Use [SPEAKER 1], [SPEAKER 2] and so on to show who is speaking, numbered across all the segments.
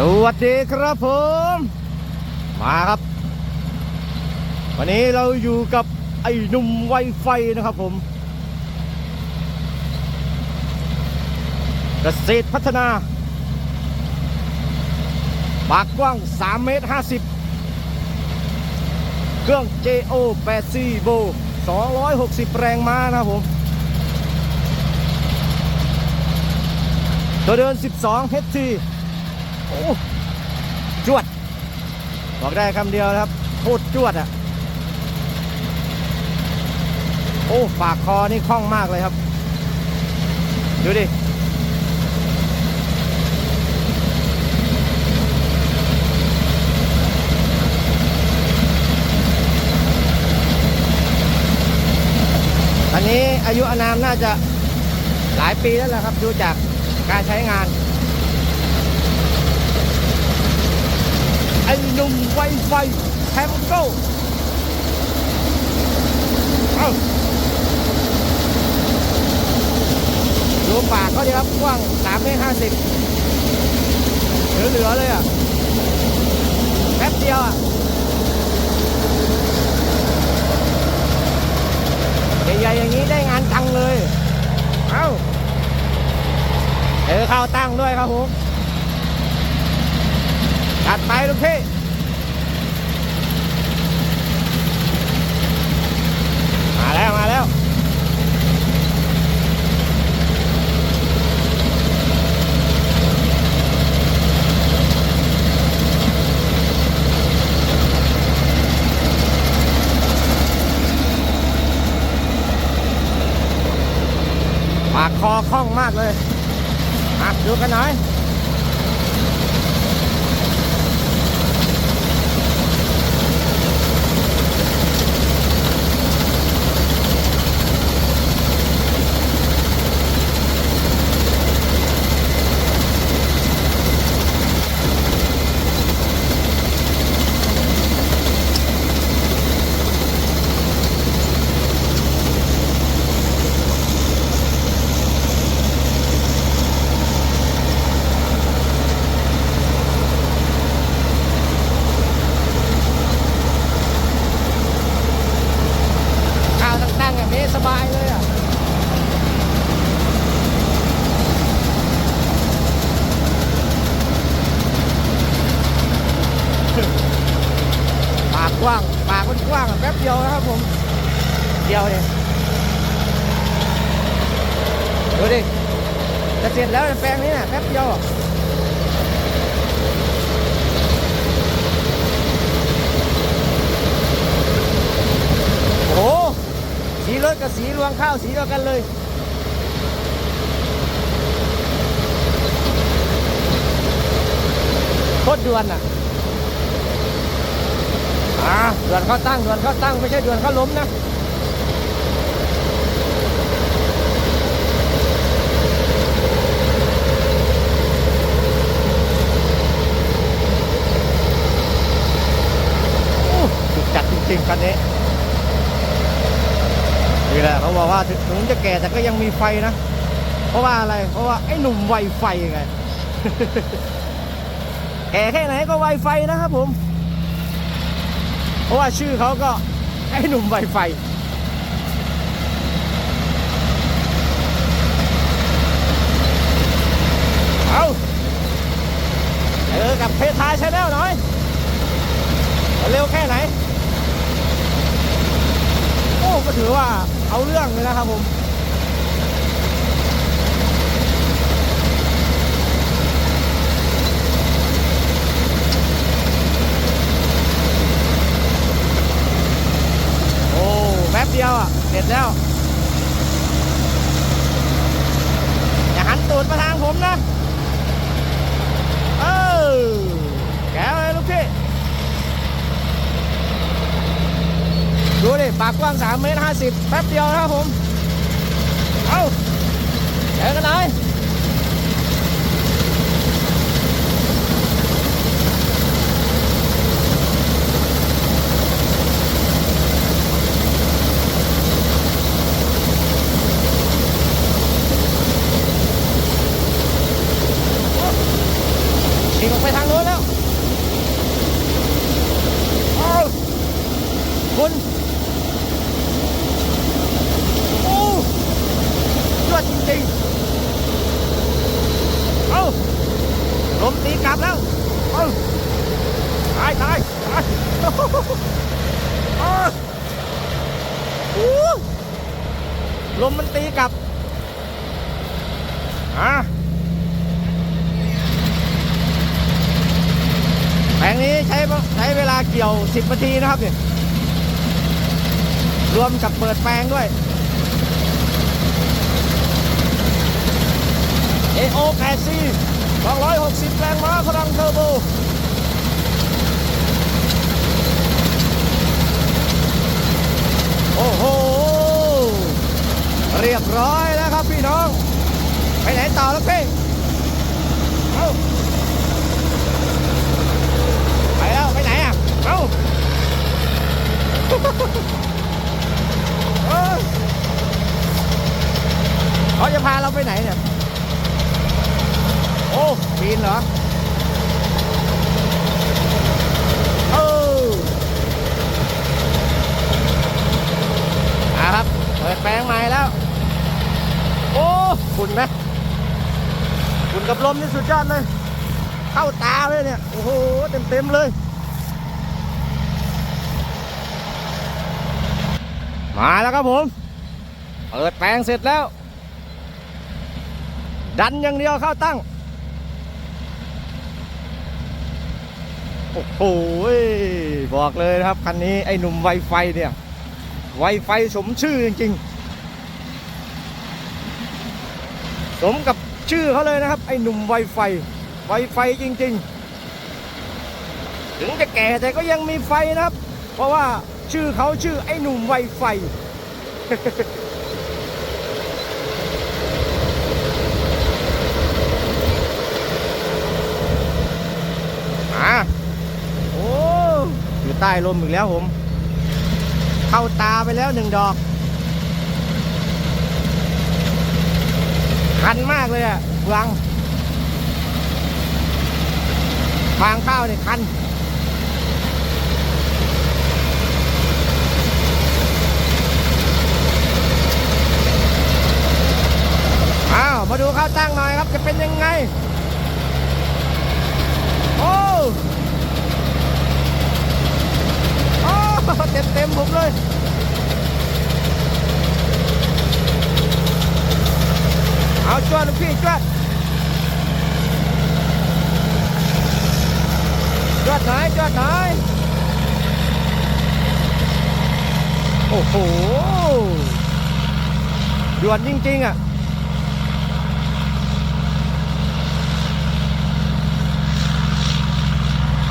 [SPEAKER 1] สวัสดีครับผม มาครับ วันนี้เราอยู่กับไอ้หนุ่มไวไฟนะครับผมเกษตรพัฒนา ปากกว้าง 3 เมตร 50 เครื่อง JO 8 c b o 260 แรงม้านะครับผมตัวเดิน 12 HT โอ้จวด บอกได้คำเดียวนะครับโคตรจวดอะ โอ้ปากคอนี่คล่องมากเลยครับ ดูดิอันนี้อายุอานามน่าจะหลายปีแล้วแหละครับ ดูจากการใช้งาน ไอ้หนุ่มไวไฟแทมโก้เอ้าดูปากเขาดีครับกว้าง3เมตร50เหลือๆเลยอะแป๊บเดียวอะใหญ่ๆอย่างนี้ได้งานตังเลย เอ้าเออเข้าตั้งด้วยครับผม จัดไปลูกพี่มาแล้ว มาแล้วปากคอคล่องมากเลยมาดูกันหน่อย ข้าวตั้งๆแบบนี้สบายเลยอะ ปากกว้าง ปากมันกว้างอะแป๊บเดียวนะครับผม เดียวเนี่ยดูดิ จะ เสร็จแล้วแปลงนี้น่ะแป๊บเดียวอโอ้สีรถกับสีรวงข้าวสีเดียวกันเลยโคตรด่วนอะอ่าด่วนเขาตั้งด่วนเขาตั้งไม่ใช่ด่วนเขาล้มนะ โอ้จุดจัดจริงๆคันนี้นี่แหละเขาบอก ว่าถึงจะแก่แต่ก็ยังมีไฟนะ เพราะว่าอะไร เพราะว่าไอ้หนุ่มไวไฟไง แก่แค่ไหนก็ไวไฟนะครับผม เพราะว่าชื่อเขาก็ไอ้หนุ่มไวไฟเอาเจอกับเพทาชาแนลหน่อย เร็วแค่ไหน โอ้ก็ถือว่า เอาเรื่องเลยนะครับผมโอ้แป๊บเดียวอะ เสร็จแล้ว อย่าหันตูดมาทางผมนะ เออแกวเลยลูกพี่ ดูดิ ปากกว้าง3เมตร50แป๊บเดียวนะครับผม เอาเจอกันหน่อยฉีกออกไปทางโน้น มตีกลับแล้วเอ้าตายตายตายเอ้าโอ้ลมมันตีกลับอะแผ งนี้ใช้ใช้เวลาเกี่ยว 10นาทีนะครับเนี่ยรวมกับเปิดแปลงด้วย AO 8 C 260แรงม้าพลังเทอร์โบโอ้โห เรียบร้อยแล้วครับพี่น้อง ไปไหนต่อแล้วพี่เอ้าไปแล้ว ไปไหนอะ เอ้า เขาจะพาเราไปไหนเนี่ย โอ้ปีนเหรอเอออะครับ เปิดแปลงใหม่แล้ว โอ้ฝุ่นไหมฝุ่นกับลมนี่สุดยอดเลย เข้าตาเลยเนี่ย โอ้โห เต็มเต็มๆเลย มาแล้วครับผม เปิดแปลงเสร็จแล้ว ดันอย่างเดียวเข้าตั้ง โอ้โหบอกเลยนะครับคันนี้ไอ้หนุ่มไวไฟเนี่ย ไวไฟสมชื่อจริงๆ สมกับชื่อเขาเลยนะครับ ไอ้หนุ่มไวไฟ ไวไฟจริง ๆ ถึงจะแก่แต่ก็ยังมีไฟนะครับ เพราะว่า ชื่อเขาชื่อไอ้หนุ่มไวไฟ อะโอ้อยู่ใต้ลมอีกแล้วผม เข้าตาไปแล้วหนึ่งดอก คันมากเลยอะเฟืองฟางข้าวเนี่ยคัน อ้าว มาดูข้าวตั้งหน่อยครับจะเป็นยังไง โอ้โอ้เต็มเต็มผมเลยเอาจวดลูกพี่จวดจวดหน่อยจวดหน่อยโอ้โหด่วนจริง ๆ อะ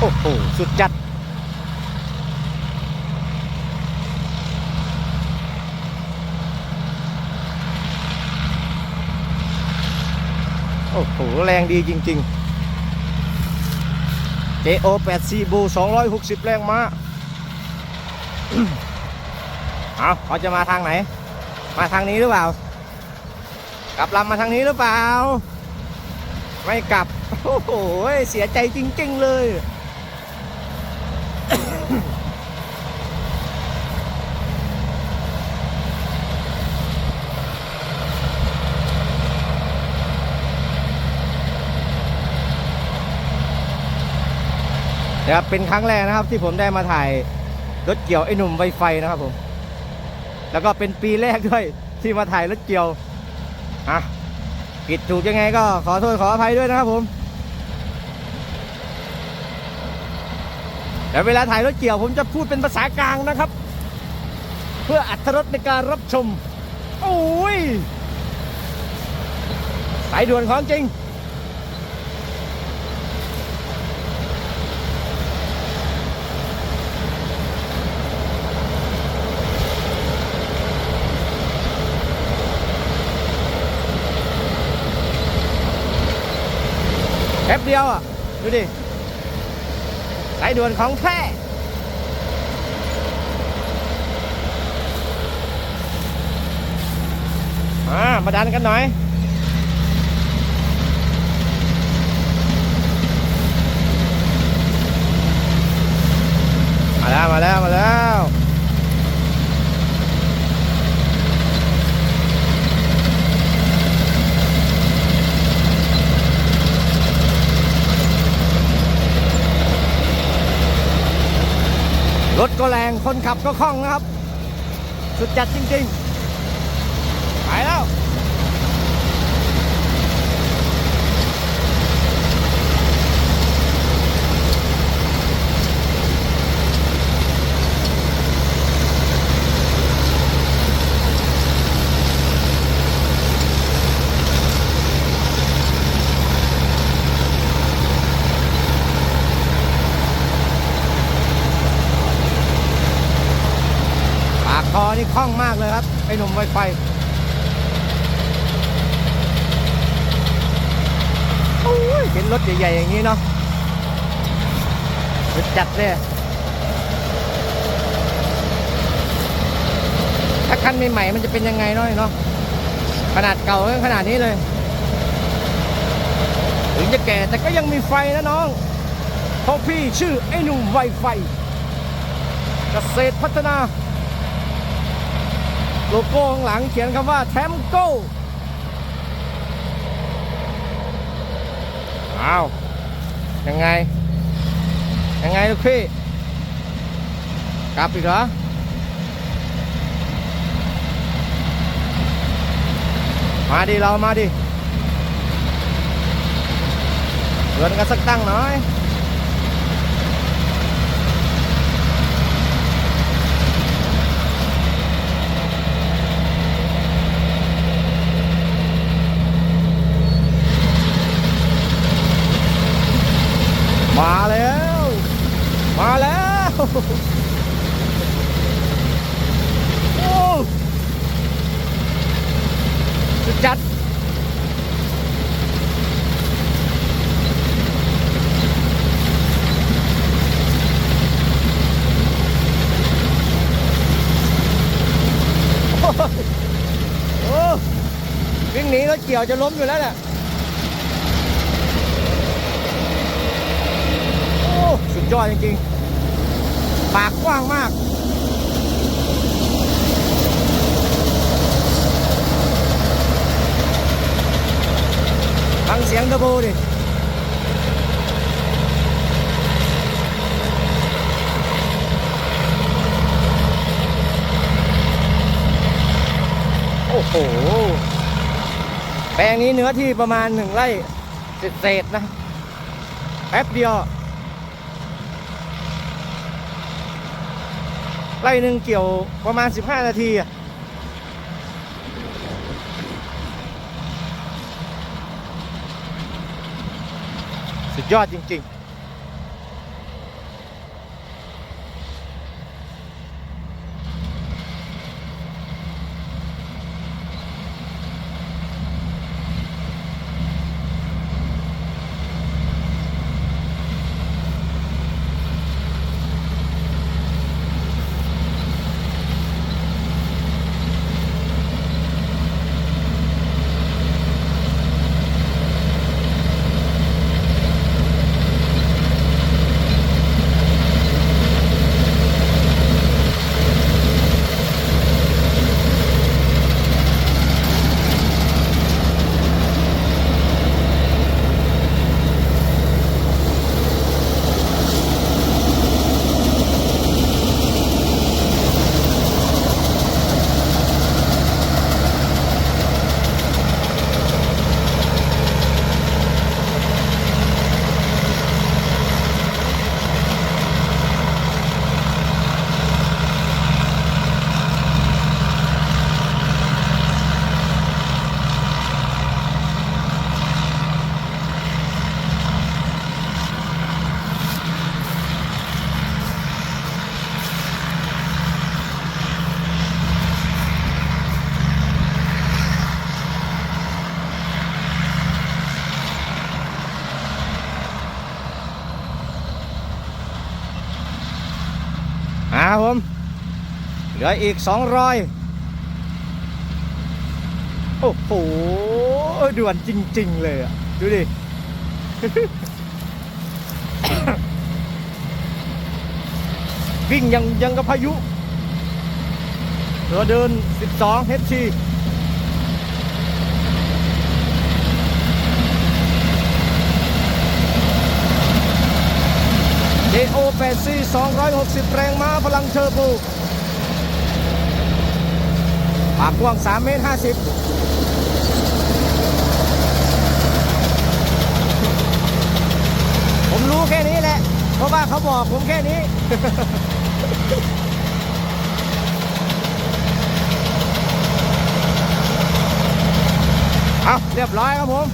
[SPEAKER 1] โอ้โห สุดจัด โอ้โห แรงดีจริง ๆ JO 8 C b 260 แรงม้าเอาเขาจะมาทางไหน มาทางนี้หรือเปล่า กลับลำมาทางนี้หรือเปล่า ไม่กลับ โอ้โห เสียใจจริง ๆ เลย นะครับเป็นครั้งแรกนะครับที่ผมได้มาถ่ายรถเกี่ยวไอ้หนุ่มไวไฟนะครับผม แล้วก็เป็นปีแรกด้วยที่มาถ่ายรถเกี่ยวอะผิดถูกยังไงก็ขอโทษขออภัยด้วยนะครับผมแต่เวลาถ่ายรถเกี่ยวผมจะพูดเป็นภาษากลางนะครับ เพื่ออัตรสในการรับชม โอ้ยสายด่วนของจริง ป๊บเดียวอะ ดูดิสายด่วนของแท้มามาดันกันหน่อย มาแล้ว มาแล้ว มาแล้ว รถก็แรง คนขับก็คล่องนะครับ สุดจัดจริง ๆ ไปแล้ว ปากคอนี่คล่องมากเลยครับ ไอ้ห นุ่มไวไฟโอ้ยเห็นรถใหญ่ๆอย่างนี้เนาะจัดเลยถ้าคันใหม่ๆมันจะเป็นยังไงเนาะเนาะขนาดเก่าขนาดนี้เลย ถึงจะแก่แต่ก็ยังมีไฟนะน้องเพราะพี่ชื่อไอ้หนุ่มไวไฟเกษตรพัฒนา โลโก้ข้างหลังเขียนคำว่าแทมโก้อ้าว ยังไง ยังไงลูกพี่ กลับอีกเหรอมาดิ เรามาดิเดินกันสักตั้งหน่อย มาแล้ว มาแล้ว โอ้สุดจัดโอ้โหวิ่งหนีรถเกี่ยวจะล้มอยู่แล้วน่ะ สุดยอดจริงๆ ปากกว้างมาก ฟังเสียงเทอร์โบดิโอ้โห แปลงนี้เนื้อที่ประมาณหนึ่งไร่เศษๆนะ แป๊บเดียว ไร่หนึ่งเกี่ยวประมาณ 15 นาทีสุดยอดจริง ๆ อ่าครับผม เหลืออีกสองรอยโอ้โหด่วนจริง ๆ เลยอะ ดูดิ วิ่งยังยังกับพายุเราเดิน 12 HT JO 8 8 c 260 แรงม้าพลังเทอร์โบปากกว้าง3เมตร50ผมรู้แค่นี้แหละ เพราะว่าเขาบอกผมแค่นี้ เอาเรียบร้อยครับผม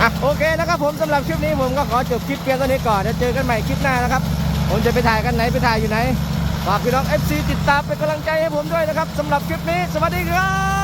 [SPEAKER 1] อะโอเคนะครับผมสำหรับคลิปนี้ผมก็ขอจบคลิปเพียงเท่านี้ก่อนจะเจอกันใหม่คลิปหน้านะครับ ผมจะไปถ่ายกันไหนไปถ่ายอยู่ไหนฝากพี่น้อง FC ติดตามเป็นกำลังใจให้ผมด้วยนะครับสำหรับคลิปนี้ สวัสดีครับ